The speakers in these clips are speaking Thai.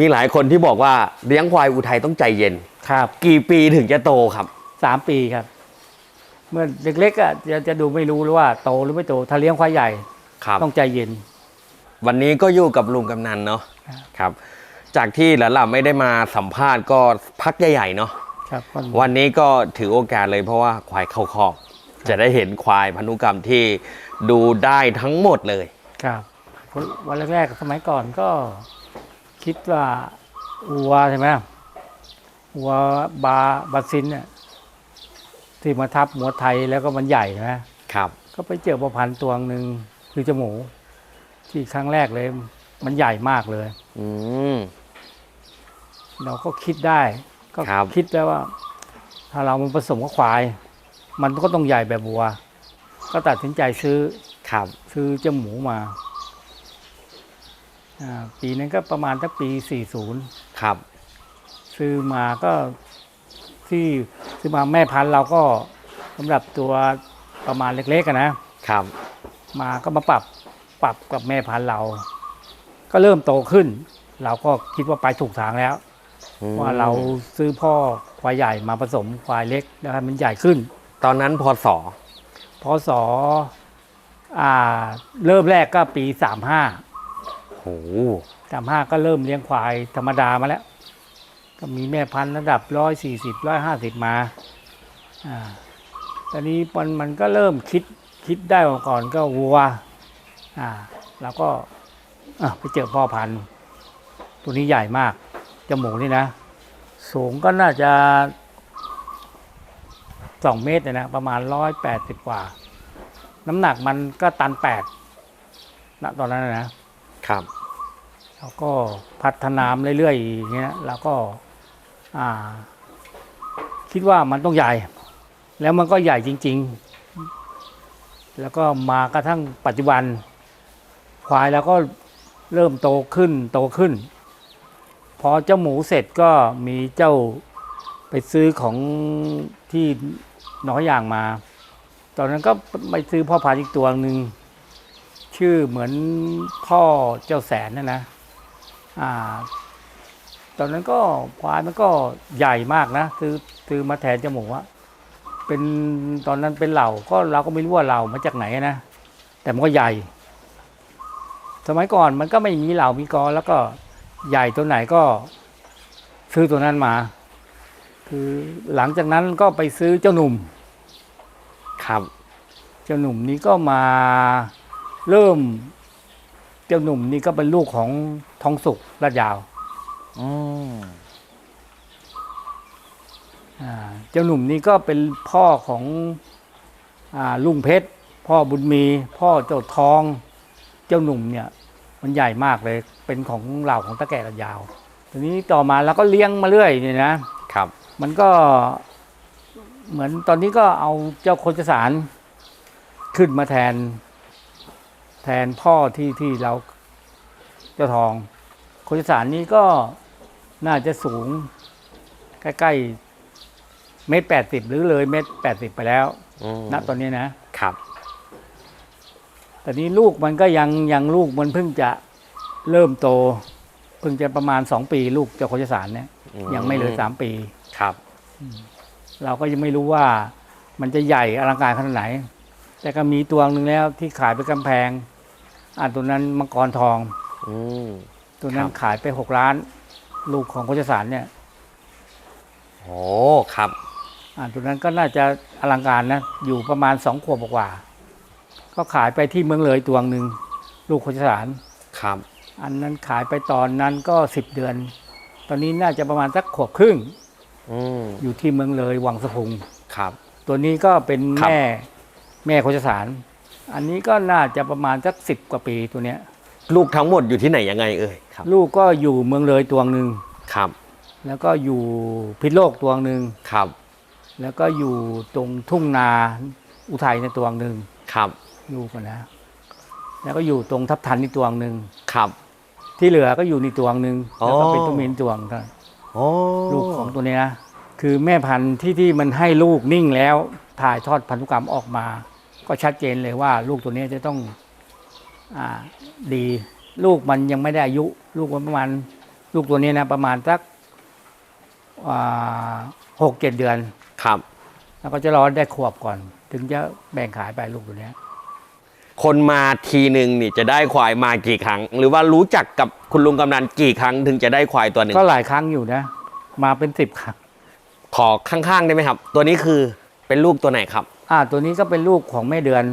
มีหลายคนที่บอกว่าเลี้ยงควายอุทัยต้องใจเย็น ครับกี่ปีถึงจะโตครับ สามปีครับ เมื่อเล็กๆอะจะจะดูไม่รู้หรือว่าโตหรือไม่โตถ้าเลี้ยงควายใหญ่ครับ ต้องใจเย็น วันนี้ก็อยู่กับลุงกำนันเนาะครับครับจากที่หลานๆไม่ได้มาสัมภาษณ์ก็พักใหญ่ๆเนาะครับก็วันนี้ก็ถือโอกาสเลยเพราะว่าควายเข้าคอกจะได้เห็นควายพันธุกรรมที่ดูได้ทั้งหมดเลย ครับ วันแรกๆสมัยก่อนก็ คิดว่าวัวใช่ไหมวัวบาบาซินเนี่ยที่มาทับหัวไทยแล้วก็มันใหญ่ใช่ไหมครับ ก็ไปเจอประพันธ์ตัวหนึ่งคือจมูกที่ครั้งแรกเลย มันใหญ่มากเลย อืมเราก็คิดได้ ก็ครับคิดแล้วว่า ถ้าเรามันผสมกับควาย มันก็ต้องใหญ่แบบวัว ก็ตัดสินใจซื้อครับ ซื้อเจ้าหมูมาอ่า ปีนั้นก็ประมาณสักปี 40 ครับ ซื้อมาก็ที่ซื้อมาแม่พันธุ์เราก็สำหรับตัวประมาณเล็กๆกันนะครับ มาก็มาปรับปรับกับแม่พันธุ์เรา ก็เริ่มโตขึ้น เราก็คิดว่าไปถูกทางแล้วอืมว่าเราซื้อพ่อควายใหญ่มาผสมควายเล็กแล้วให้มันใหญ่ขึ้น ตอนนั้นพศพศอ่าเริ่มแรกก็ปีสามห้า โหสามห้าก็เริ่มเลี้ยงควายธรรมดามาแล้ว ก็มีแม่พันธุ์ระดับร้อยสี่สิบร้อยห้าสิบมาอ่าตอนนี้มันมันก็เริ่มคิดคิดได้มาก่อนก็วัวอ่าแล้วก็อะไปเจอพ่อพันธุ์ ตัวนี้ใหญ่มากจมูกนี่นะ สูงก็น่าจะสองเมตรเลยนะประมาณร้อยแปดสิบกว่า น้ำหนักมันก็ตันแปดณตอนนั้นนะ ครับแล้วก็พัฒนามเรื่อยๆอย่างเงี้ยแล้วก็คิดว่ามันต้องใหญ่ แล้วมันก็ใหญ่จริง ๆ แล้วก็มากระทั่งปัจจุบันควายแล้วก็เริ่มโตขึ้นโตขึ้น พอเจ้าหมูเสร็จก็มีเจ้าไปซื้อของที่น้อยอย่างมา ตอนนั้นก็ไปซื้อพ่อพันธุ์อีกตัวหนึ่ง ชื่อเหมือนพ่อเจ้าแสนนะนะอ่าตอนนั้นก็ควายมันก็ใหญ่มากนะซื้อซื้อมาแทนเจาหมูอะเป็นตอนนั้นเป็นเหล่าก็เราก็ไม่รู้ว่าเหล่ามาจากไหนนะแต่มันก็ใหญ่ สมัยก่อนมันก็ไม่มีเหล่ามีกอแล้วก็ใหญ่ตัวไหนก็ซื้อตัวนั้นมา คือหลังจากนั้นก็ไปซื้อเจ้าหนุ่ม ครับ เจ้าหนุ่มนี้ก็มา เริ่มเจ้าหนุ่มนี่ก็เป็นลูกของทองสุกลาดยาวอืมอ่าเจ้าหนุ่มนี่ก็เป็นพ่อของอ่าลุงเพชร พ่อบุญมี พ่อเจ้าทอง เจ้าหนุ่มเนี่ย มันใหญ่มากเลยเป็นของเหล่าของตะแก่ลาดยาวทีนี้ต่อมาเราก็เลี้ยงมาเรื่อยเนี่ยนะครับ มันก็ เหมือนตอนนี้ก็เอาเจ้าโคจสารขึ้นมาแทน แทนพ่อที่ที่เราเจ้าทองโคจสารนี้ก็น่าจะสูงใกล้ๆเมตรแปดสิบหรือเลยเมตรแปดสิบไปแล้วอืมณตอนนี้นะครับ แต่นี้ลูกมันก็ยังยังลูกมันเพิ่งจะเริ่มโต เพิ่งจะประมาณสองปี ลูกเจ้าโคจสารเนี่ยอืมยังไม่เลยสามปีครับเราก็ยังไม่รู้ว่ามันจะใหญ่อลังการขนาดไหน แต่ก็มีตัวหนึ่งแล้วที่ขายไปกำแพง อ่าตัวนั้นมังกรทอง อืม ตัวนั้นครับ ขายไปหกล้าน ลูกของโคจสารเนี่ยโอ้ครับ อ่าตัวนั้นก็น่าจะอลังการนะ อยู่ประมาณสองขวบกว่าๆก็ขายไปที่เมืองเลยตัวหนึ่งลูกโคจสาร ครับ อันนั้นขายไปตอนนั้นก็สิบเดือน ตอนนี้น่าจะประมาณสักขวบครึ่ง อืม อยู่ที่เมืองเลยวังสะพุง ครับ ตัวนี้ก็เป็นครับ แม่แม่โคจสาร อันนี้ก็น่าจะประมาณสักสิบกว่าปีตัวเนี้ย ลูกทั้งหมดอยู่ที่ไหนยังไงเอ่ยครับลูกก็อยู่เมืองเลยตัวหนึ่งครับแล้วก็อยู่พิษโลกตัวหนึ่งครับแล้วก็อยู่ตรงทุ่งนาอุทัยในตัวหนึ่งครับลูกมันนะ แล้วก็อยู่ตรงทับทันในตัวหนึ่งครับ ที่เหลือก็อยู่ในตัวหนึ่งอ๋อแล้วก็เป็นตัวเมียนตัวหนึ่งเท่านั้นโอ้ลูกของตัวนี้นะคือแม่พันธุ์ที่ที่มันให้ลูกนิ่งแล้วถ่ายทอดพันธุกรรมออกมา ก็ชัดเจนเลยว่า ลูกตัวนี้จะต้องอ่าดี ลูกมันยังไม่ได้อายุ ลูกมันประมาณ ลูกตัวนี้นะประมาณสักหกเจ็ดเดือนครับ แล้วก็จะรอได้ขวบก่อน ถึงจะแบ่งขายไปลูกตัวเนี้ยคนมาทีหนึ่งนี่จะได้ควายมากี่ครั้ง หรือว่ารู้จักกับคุณลุงกำนันกี่ครั้ง ถึงจะได้ควายตัวหนึ่งก็หลายครั้งอยู่นะ มาเป็นสิบครั้งขอข้างๆได้ไหมครับ ตัวนี้คือเป็นลูกตัวไหนครับ อ่าตัวนี้ก็เป็นลูกของแม่เดือน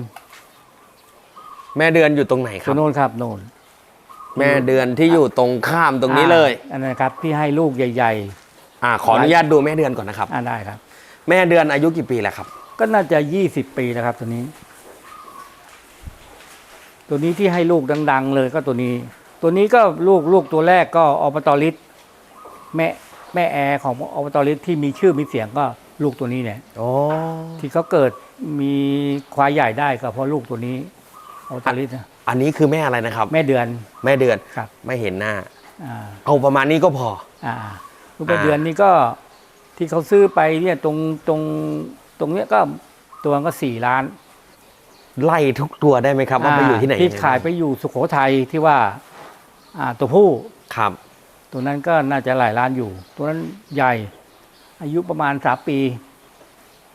แม่เดือนอยู่ตรงไหนคตัรัวบโน้นครับโน่นแม่เดือนที่อยู่ตรงข้ามตรงนี้เลย อ่าอันนั้นครับที่ให้ลูกใหญ่ อ่าขออนุญาตดูแม่เดือนก่อนนะครับ ๆอ่าได้ครับ แม่เดือนอายุกี่ปีแล้วครับ ก็น่าจะยี่สิบปีแล้วครับตัวนี้ ตัวนี้ที่ให้ลูกดัง ๆ เลยก็ตัวนี้ ตัวนี้ก็ลูกลูกตัวแรกก็อบตลิศแม่แม่แอร์ของอบตลิศที่มีชื่อมีเสียงก็ลูกตัวนี้เนี่ยโอ้ที่เขาเกิด มีควายใหญ่ได้ก็เพราะลูกตัวนี้อบตลิศนะอันนี้คือแม่อะไรนะครับ แม่เดือน แม่เดือนครับ ไม่เห็นหน้า อ่าเอาประมาณนี้ก็พอ อ่าลูกแม่อ่า เดือนนี่ก็ที่เขาซื้อไปเนี่ยตรงตรงตรงเนี้ยก็ตัวก็สี่ล้านไล่ทุกตัวได้ไหมครับว่าไปอยู่ที่ไหนที่ขายไปอยู่สุโขทัยที่ว่า อ่าตัวผู้ ครับ ตัวนั้นก็น่าจะหลายล้านอยู่ ตัวนั้นใหญ่ อายุประมาณสามปี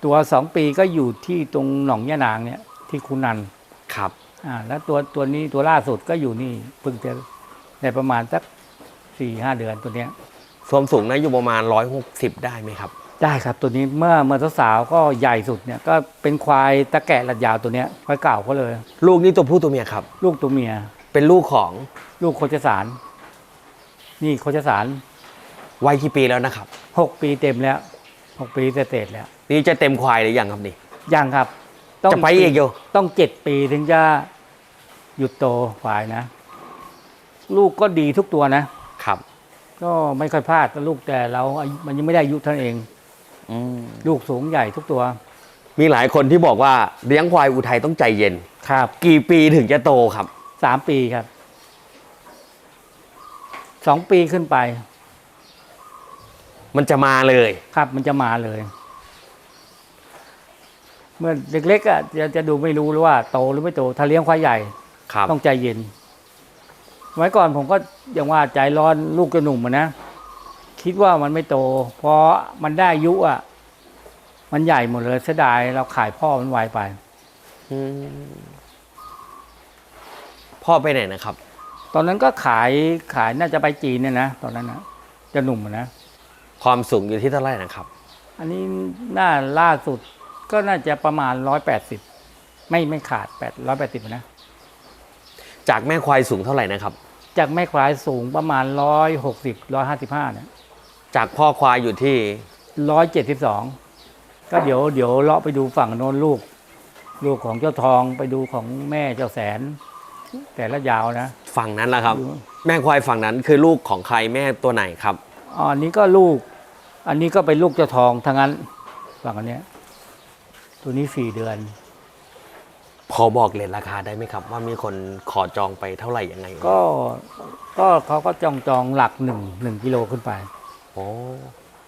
ตัวสองปีก็อยู่ที่ตรงหนองยะนางเนี่ยที่คุณนันครับอ่าแล้วตัวตัวนี้ตัวล่าสุดก็อยู่นี่เพิ่งจะได้ประมาณสักสี่ห้าเดือนตัวเนี้ยส่วนสูงนะอยู่ประมาณ 160 ได้ไหมครับ ได้ครับตัวนี้เมื่อเมื่อสาวๆก็ใหญ่สุดเนี่ยก็เป็นควายตะแกะระยาวตัวเนี้ยควายเก่าเขาเลย ลูกนี่ตัวผู้ตัวเมียครับ ลูกตัวเมีย เป็นลูกของลูกโคจสาร นี่โคจสารวัยกี่ปีแล้วนะครับ หกปีเต็มแล้ว หกปีเศษๆแล้วนี่จะเต็มควายหรือยังครับนี่ยังครับจะไปอีกอยู่ต้องเจ็ดปีถึงจะหยุดโตควายนะ ลูกก็ดีทุกตัวนะครับ ก็ไม่ค่อยพลาดลูกแต่เราอายุมันยังไม่ได้อายุเท่านั้นเองอืมลูกสูงใหญ่ทุกตัว มีหลายคนที่บอกว่าเลี้ยงควายอุทัยต้องใจเย็นครับ กี่ปีถึงจะโตครับสามปีครับสองปีขึ้นไป มันจะมาเลย ครับมันจะมาเลย เมื่อเล็กๆอะจะจะดูไม่รู้หรือว่าโตหรือไม่โตถ้าเลี้ยงควายใหญ่ครับต้องใจเย็นไว้ก่อนผมก็อย่างว่าใจร้อนลูกกระหนุ่มอะนะคิดว่ามันไม่โตเพราะมันได้อายุอะมันใหญ่หมดเลยเสียดายเราขายพ่อมันไวไปอืมพ่อไปไหนนะครับ ตอนนั้นก็ขายขายน่าจะไปจีนเนี่ยนะตอนนั้นนะจะหนุ่มอะนะ ความสูงอยู่ที่เท่าไหร่นะครับ อันนี้น่าล่าสุดก็น่าจะประมาณร้อยแปดสิบไม่ไม่ขาดแปดร้อยแปดสิบนะ จากแม่ควายสูงเท่าไหร่นะครับ จากแม่ควายสูงประมาณร้อยหกสิบร้อยห้าสิบห้าเนี่ยจากพ่อควายอยู่ที่ร้อยเจ็ดสิบสองก็เดี๋ยวเดี๋ยวเลาะไปดูฝั่งโน้นลูก ลูกของเจ้าทองไปดูของแม่เจ้าแสน แต่ละยาวนะ ฝั่งนั้นแหละครับดูแม่ควายฝั่งนั้นคือลูกของใครแม่ตัวไหนครับ อ๋ออันนี้ก็ลูก อันนี้ก็เป็นลูกเจ้าทองทั้งนั้นฝั่งอันเนี้ยตัวนี้สี่เดือน พอบอกเลทราคาได้ไหมครับ ว่ามีคนขอจองไปเท่าไหร่ยังไงก็ก็เขาก็จองจองหลักหนึ่งหนึ่งกิโลขึ้นไป โอ้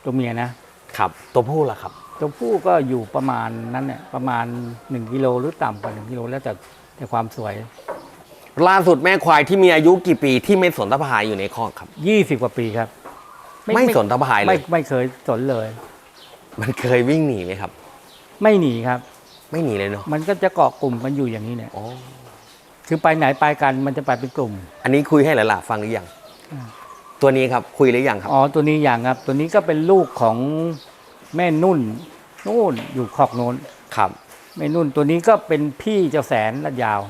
ตัวเมียนะครับ ตัวผู้ล่ะครับ ตัวผู้ก็อยู่ประมาณนั้นเนี่ยประมาณหนึ่งกิโลหรือต่ำกว่าหนึ่งกิโลแล้วแต่แต่ความสวยล่าสุดแม่ควายที่มีอายุกี่ปีที่ไม่สนตะพายอยู่ในคอกครับยี่สิบกว่าปีครับ ไม่สนตะพายเลไม่ย ไม่เคยสนเลย มันเคยวิ่งหนีไหมครับ ไม่หนีครับ ไม่หนีเลยเนาะมันก็จะเกาะกลุ่มกันอยู่อย่างนี้เนี่ย อ๋อคือไปไหนไปกันมันจะไปเป็นกลุ่ม อันนี้คุยให้หลานๆฟังหรือยังอ่าตัวนี้ครับคุยหรือยังครับ อ๋อตัวนี้อย่างครับ ตัวนี้ก็เป็นลูกของแม่นุ่นนู่นอยู่ขอกโน้นครับ แม่นุ่นตัวนี้ก็เป็นพี่เจ้าแสนลัดยาว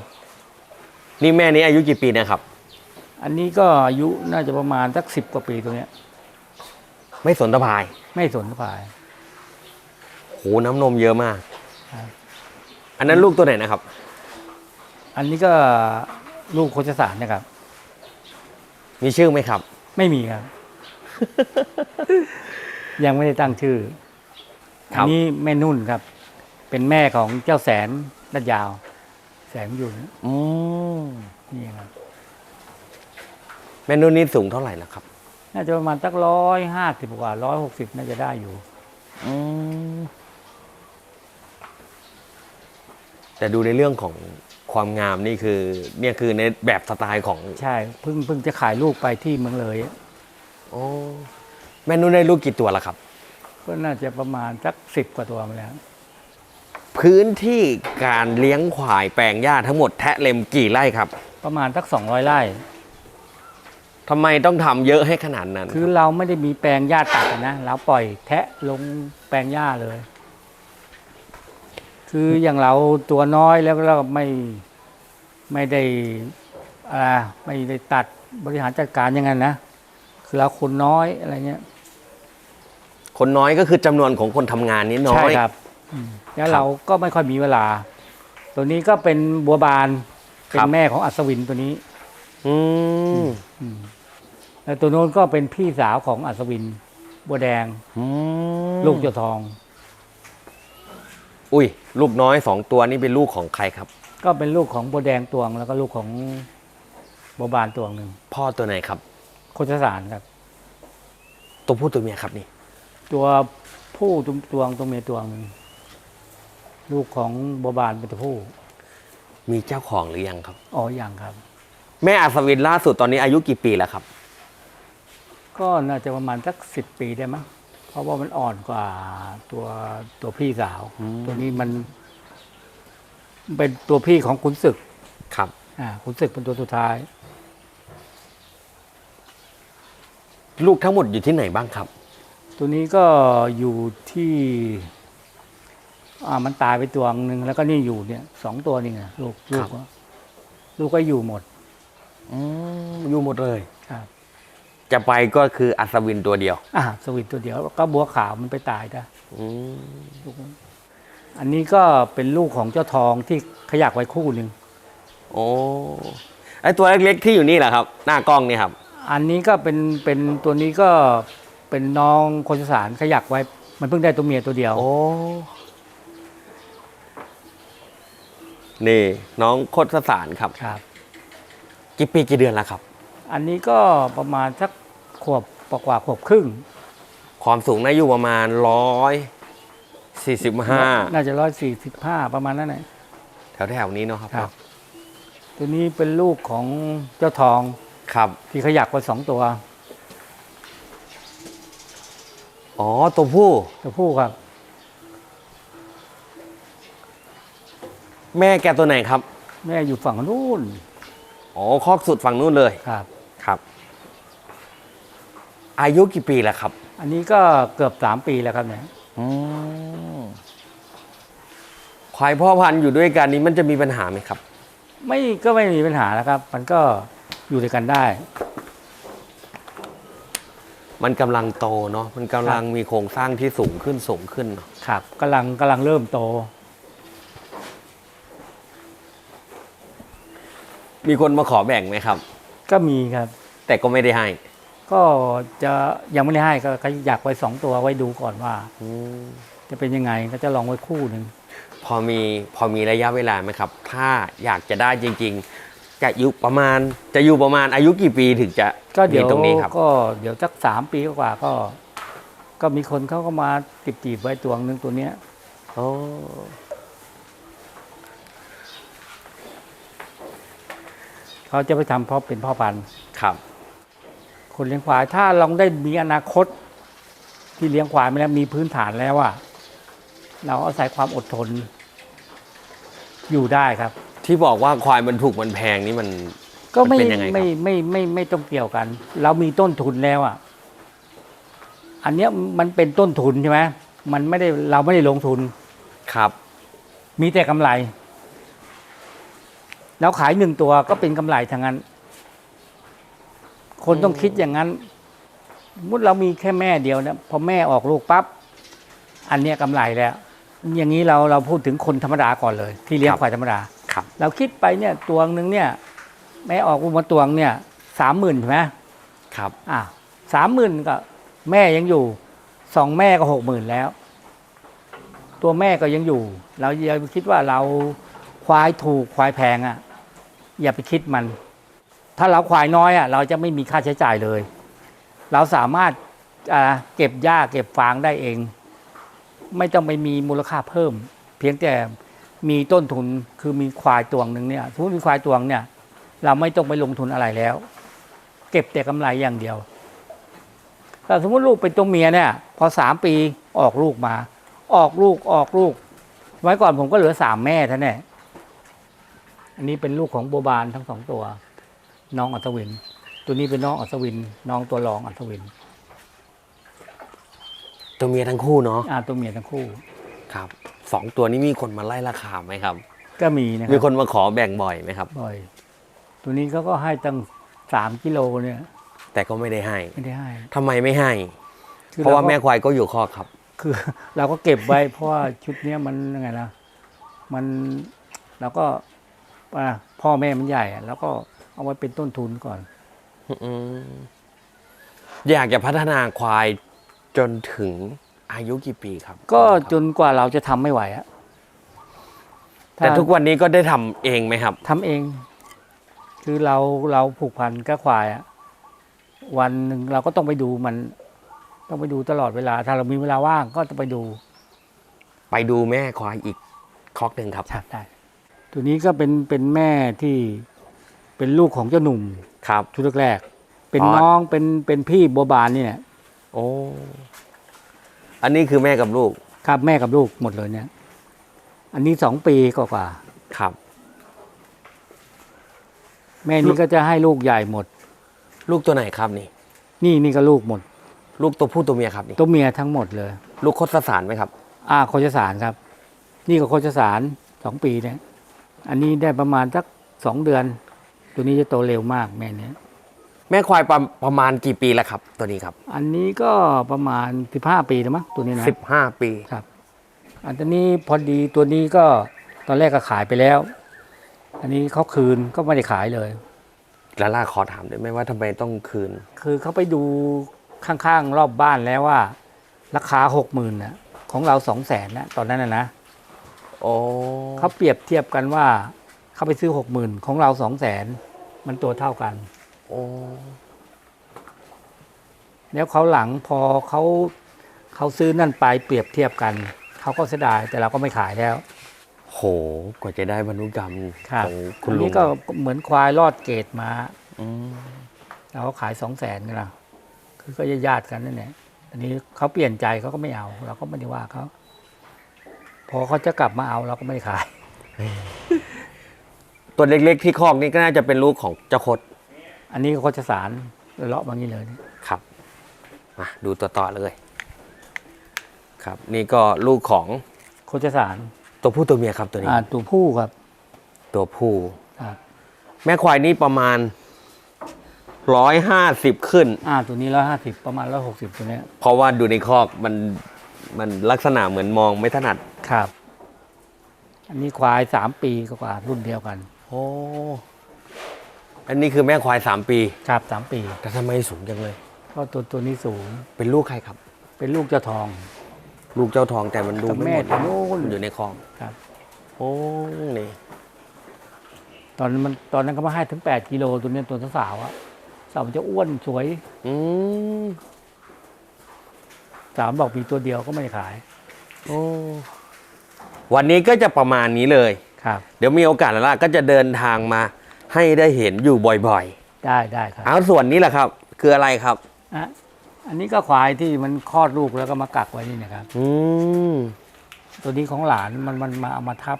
นี่แม่นี้อายุกี่ปีนะครับ อันนี้ก็อายุน่าจะประมาณสักสิบกว่าปีตัวเนี้ย ไม่สนตะพายไม่สนสายโหน้ำนมเยอะมากครับอันนั้นลูกตัวไหนนะครับ อันนี้ก็ลูกโคชสารนะครับ มีชื่อไหมครับ ไม่มีครับ ยังไม่ได้ตั้งชื่อครับอันนี้แม่นุ่นครับ เป็นแม่ของเจ้าแสนลัดยาว แสนอยู่อืมนี่ครับแม่นุ่นนี่สูงเท่าไหร่นะครับ น่าจะประมาณสักร้อยห้าสิบกว่าร้อยหกสิบน่าจะได้อยู่ อืมแต่ดูในเรื่องของความงามนี่คือเนี่ยคือในแบบสไตล์ของใช่เพิ่งเพิ่งจะขายลูกไปที่เมืองเลยอโอ้แม่นุ่นได้ลูกกี่ตัวแล้วครับ ก็น่าจะประมาณสักสิบกว่าตัวมาแล้ว พื้นที่การเลี้ยงควายแปลงหญ้าทั้งหมดแทะเล็มกี่ไร่ครับ ประมาณสักสองร้อยไร่ ทำไมต้องทำเยอะให้ขนาดนั้น คือเราไม่ได้มีแปลงหญ้าตัดอะนะเราปล่อยแทะลงแปลงหญ้าเลย คืออย่างเราตัวน้อยแล้วก็เราไม่ไม่ได้อ่าไม่ได้ตัดบริหารจัดการอยังไงนะคือเราคนน้อยอะไรเงี้ยคนน้อยก็คือจำนวนของคนทำงานนี้น้อใช่ยครับอืมแล้วครับเราก็ไม่ค่อยมีเวลา ตัวนี้ก็เป็นบัวบานคเป็รันบ แม่ของอัศวินตัวนี้ อืมอืม แล้วตัวโน้นก็เป็นพี่สาวของอัศวินบัวแดง อืมลูกเจ้าทอง อุ้ย ลูกน้อยสองตัวนี้เป็นลูกของใครครับ ก็เป็นลูกของบัวแดงตวง แล้วก็ลูกของบัวบานตวงหนึ่งพ่อตัวไหนครับ โคชสารครับ ตัวผู้ตัวเมียครับนี่ ตัวผู้ตวงตัวเมียตวงหนึ่งลูกของบัวบานเป็นตัวผู้มีเจ้าของหรือยังครับ อ๋ออย่างครับ แม่อัศวินล่าสุดตอนนี้อายุกี่ปีแล้วครับ ก็น่าจะประมาณสักสิบปีได้มั้งเพราะว่ามันอ่อนกว่าตัวตัวพี่สาว อืม ตัวนี้มัน เป็นตัวพี่ของขุนศึก ครับ อ่าขุนศึกเป็นตัวสุดท้าย ลูกทั้งหมดอยู่ที่ไหนบ้างครับ ตัวนี้ก็อยู่ที่ อ่ามันตายไปตัวหนึ่งแล้วก็นี่อยู่เนี่ยสองตัวนี่ไงลูกลูกก็ลูกก็อยู่หมด อืมอยู่หมดเลย ครับ จะไปก็คืออัศวินตัวเดียวอ่าสวิตตัวเดียวก็บัวขาวมันไปตายได้อืมลูกนั้นอันนี้ก็เป็นลูกของเจ้าทองที่ขยักไว้คู่หนึ่ง โอ้ไอตัวเล็กๆที่อยู่นี่แหละครับ หน้ากล้องนี่ครับ อันนี้ก็เป็นเป็นตัวนี้ก็เป็นน้องคนสารขยักไว้ มันเพิ่งได้ตัวเมียตัวเดียว โอ้ นี่น้องโคตรสารครับ ครับ กี่ปีกี่เดือนแล้วครับ อันนี้ก็ประมาณสักขวบกว่าๆขวบครึ่ง ความสูงน่าอยู่ประมาณร้อยสี่สิบห้าน่าจะร้อยสี่สิบห้าประมาณนั้นแหละแถวแถวๆนี้เนาะครับครับ ตัวนี้เป็นลูกของเจ้าทองครับที่ขยักไว้สองตัว อ๋อตัวผู้ตัวผู้ครับ แม่แกตัวไหนครับ แม่อยู่ฝั่งนู้นอ๋อคอกสุดฝั่งนู้นเลยครับ ครับ อายุกี่ปีแล้วครับ อันนี้ก็เกือบสามปีแล้วครับเนี่ยอืมควายพ่อพันธุ์อยู่ด้วยกันนี้มันจะมีปัญหาไหมครับ ไม่ก็ไม่มีปัญหาแล้วครับ มันก็อยู่ด้วยกันได้ มันกำลังโตเนาะมันกำลังมีโครงสร้างที่สูงขึ้นสูงขึ้นเนอะครับกำลังกำลังเริ่มโต มีคนมาขอแบ่งไหมครับ ก็มีครับ แต่ก็ไม่ได้ให้ ก็จะยังไม่ได้ให้ก็ก็อยากไว้สองตัวไว้ดูก่อนว่าอืมจะเป็นยังไงก็จะลองไว้คู่หนึ่งพอมีพอมีระยะเวลาไหมครับ ถ้าอยากจะได้จริง ๆ จะอยู่ประมาณจะอยู่ประมาณอายุกี่ปีถึงจะก็เดี๋ยวมีตรงนี้ครับก็เดี๋ยวสักสามปีกว่าก็ ก็มีคนเขาก็มาจีบจีบๆไว้ตัวหนึ่งตัวเนี้ยอ๋อ เขาจะไปทำเพราะเป็นพ่อพันธุ์ครับ คนเลี้ยงควายถ้าลองได้มีอนาคต ที่เลี้ยงควายมาแล้วมีพื้นฐานแล้วอะเราอาศัยความอดทน อยู่ได้ครับ ที่บอกว่าควายมันถูกมันแพงนี่มันก็ไม่มันเป็นยังไงครับ ไม่ไม่ไม่ไม่ต้องเกี่ยวกัน เรามีต้นทุนแล้วอะ อันเนี้ยมันเป็นต้นทุนใช่ไหมมันไม่ได้เราไม่ได้ลงทุน ครับ มีแต่กำไร เราขายหนึ่งตัวก็เป็นกำไรทางนั้น คนต้องคิดอย่างนั้นสมมุดเรามีแค่แม่เดียวเนี่ยพอแม่ออกลูกปั๊บอันเนี้ยกำไรแล้ว อย่างนี้เราเราพูดถึงคนธรรมดาก่อนเลย ที่เลี้ยงควายธรรมดาครับเราคิดไปเนี่ยตัวหนึ่งเนี่ย แม่ออกลูกมาตัวเนี่ยสามหมื่นใช่ไหมครับอะสามหมื่นก็ แม่ยังอยู่สองแม่ก็หกหมื่นแล้ว ตัวแม่ก็ยังอยู่ เราอย่าไปคิดว่าเราควายถูกควายแพงอะ อย่าไปคิดมัน ถ้าเราควายน้อยอะเราจะไม่มีค่าใช้จ่ายเลย เราสามารถเก็บหญ้าเก็บฟางได้เอง ไม่ต้องไปมีมูลค่าเพิ่ม เพียงแต่มีต้นทุนคือมีควายตัวหนึ่งเนี่ยสมมติมีควายตัวเนี่ย เราไม่ต้องไปลงทุนอะไรแล้ว เก็บแต่กำไรอย่างเดียวแต่สมมติลูกเป็นตัวเมียเนี่ย พอสามปีออกลูกมา ออกลูกออกลูกไว้ก่อนผมก็เหลือสามแม่เท่านั้นแหละ อันนี้เป็นลูกของโบบานทั้งสองตัว น้องอัศวิน ตัวนี้เป็นน้องอัศวิน น้องตัวรองอัศวิน ตัวเมียทั้งคู่เนาะอ่าตัวเมียทั้งคู่ ครับสองตัวนี้มีคนมาไล่ราคาไหมครับ ก็มีนะคมีรับคนมาขอแบ่งบ่อยไหมครับ บ่อย ตัวนี้เขาก็ให้ตั้งสามกิโลเนี่ยแต่ก็ไม่ได้ให้ไม่ได้ให้ทำไมไม่ให้ คือเพราะว่าก็แม่ควายก็อยู่คอกครับ คือ เราก็เก็บไว้ เพราะว่าชุดเนี้ยมันยังไงล่ะมันเราก็ อ่าพ่อแม่มันใหญ่อะแล้วก็เอาไว้เป็นต้นทุนก่อน อืมอยากจะพัฒนาควายจนถึงอายุกี่ปีครับก็ครับจนกว่าเราจะทำไม่ไหวอะแต่ถ้าทุกวันนี้ก็ได้ทำเองไหมครับ ทำเอง คือเราเราผูกพันกับควายอะวันหนึ่งเราก็ต้องไปดูมัน ต้องไปดูตลอดเวลา ถ้าเรามีเวลาว่างก็จะไปดูไปดูแม่ควายอีกคอกหนึ่งครับ ครับได้ ตัวนี้ก็เป็นเป็นแม่ที่เป็นลูกของเจ้าหนุ่มครับ ชุดแรกๆเป็นอ๋อ น้องเป็นเป็นพี่บัวบานนี่แหละโอ้อันนี้คือแม่กับลูกครับแม่กับลูกหมดเลยเนี่ย อันนี้สองปีกว่าครับ ๆแม่นี้ก็จะให้ลูกใหญ่หมด ลูกตัวไหนครับนี่ นี่นี่ก็ลูกหมดลูกตัวผู้ตัวเมียครับนี่ตัวเมียทั้งหมดเลย ลูกโคตรสารไหมครับ อ่าโคชสารครับ นี่ก็โคชสารสองปีเนี่ย อันนี้ได้ประมาณสักสองเดือน ตัวนี้จะโตเร็วมากแม่เนี้ยแม่ควายประประมาณกี่ปีแล้วครับ ตัวนี้ครับ อันนี้ก็ประมาณสิบห้าปีแล้วมั้งตัวนี้นะสิบห้าปีครับ อันนี้พอดีตัวนี้ก็ตอนแรกก็ขายไปแล้ว อันนี้เขาคืนก็ไม่ได้ขายเลยแล้วล่าขอถามได้ไหมว่าทำไมต้องคืน คือเขาไปดูข้างๆรอบบ้านแล้วว่า ราคาหกหมื่นนะของเราสองแสนนะตอนนั้นนะนะ โอ้เขาเปรียบเทียบกันว่าเขาไปซื้อหกหมื่นของเราสองแสนมันตัวเท่ากัน โอ้แล้วเขาหลังพอเขาเขาซื้อนั่นไปเปรียบเทียบกัน เขาก็เสียดายแต่เราก็ไม่ขายแล้ว โหกว่าจะได้บรรลุกรรมครับของคุณอันลุนี้งก็เหมือนควายรอดเกรดมาอืมเราก็ขายสองแสนกันละคือก็ญาติๆกันนั่นแหละอันนี้เขาเปลี่ยนใจเขาก็ไม่เอา เราก็ไม่ได้ว่าเขา พอเขาจะกลับมาเอาเราก็ไม่ได้ขาย ตัวเล็กๆที่คอกนี่ก็น่าจะเป็นลูกของเจ้าคดอันนี้ก็โคชสารเลาะบางนี้เลย ครับมาดูตัวต่อเลย ครับ นี่ก็ลูกของโคชสารตัวผู้ตัวเมียครับตัวนี้ อ่าตัวผู้ครับ ตัวผู้ครับแม่ควายนี่ประมาณร้อยห้าสิบขึ้น อ่าตัวนี้ร้อยห้าสิบประมาณร้อยหกสิบตัวเนี้ยเพราะว่าดูในคอกมัน มันลักษณะเหมือนมองไม่ถนัด ครับ อันนี้ควายสามปีกว่าๆรุ่นเดียวกันโอ้อันนี้คือแม่ควายสามปี ครับสามปี แต่ทำไมสูงจังเลย ก็ตัวตัวนี้สูง เป็นลูกใครครับ เป็นลูกเจ้าทอง ลูกเจ้าทองแต่มันดูกับไม่แม่หมดตัวนู้นอยู่ในคลอง ครับ โอ้นี่ตอนนั้นมันตอนนั้นเขามาให้ถึงแปดกิโลตัวเนี้ยตัวสาวๆอะสาวมันจะอ้วนสวย อืม สาวบอกมีตัวเดียวก็ไม่ได้ขาย โอ้วันนี้ก็จะประมาณนี้เลย ครับ เดี๋ยวมีโอกาสแล้วล่ะก็จะเดินทางมาให้ได้เห็นอยู่บ่อยได้ได้ครับๆเอาส่วนนี้แหละครับ คืออะไรครับ อะอันนี้ก็ควายที่มันคลอดลูกแล้วก็มากักไว้นี่นะครับ อืมตัวนี้ของหลานมันมันมาเอามาทับ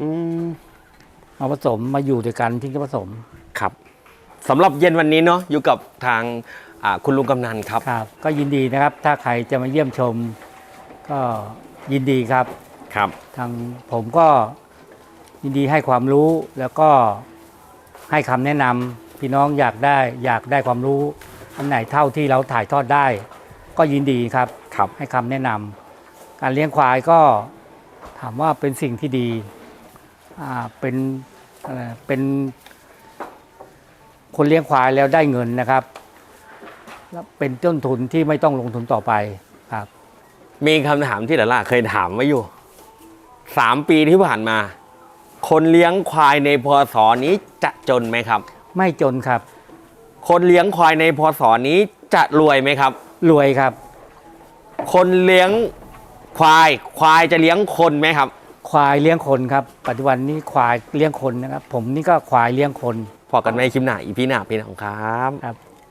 อืมมาผสมมาอยู่ด้วยกันที่จะผสม ครับสำหรับเย็นวันนี้เนาะอยู่กับทางอ่า คุณลุงกำนันครับ ครับ ก็ยินดีนะครับ ถ้าใครจะมาเยี่ยมชม ก็ยินดีครับ ครับ ทางผมก็ยินดีให้ความรู้แล้วก็ให้คำแนะนำพี่น้องอยากได้อยากได้ความรู้อันไหนเท่าที่เราถ่ายทอดได้ ก็ยินดีครับครับ ให้คำแนะนำการเลี้ยงควายก็ถามว่าเป็นสิ่งที่ดีอ่าเป็นอะไรเป็นคนเลี้ยงควายแล้วได้เงินนะครับ แล้วเป็นต้นทุนที่ไม่ต้องลงทุนต่อไปครับ มีคำถามที่หลานๆเคยถามไว้อยู่สามปีที่ผ่านมา คนเลี้ยงควายในพศนี้จะจนไหมครับ ไม่จนครับ คนเลี้ยงควายในพศนี้จะรวยไหมครับ รวยครับ คนเลี้ยงควายควายจะเลี้ยงคนไหมครับ ควายเลี้ยงคนครับ ปัจจุบันนี้ควายเลี้ยงคนนะครับ ผมนี่ก็ควายเลี้ยงคนพอกันไหมคลิปหน้าอีพีหน้าพี่น้องครับ ครับ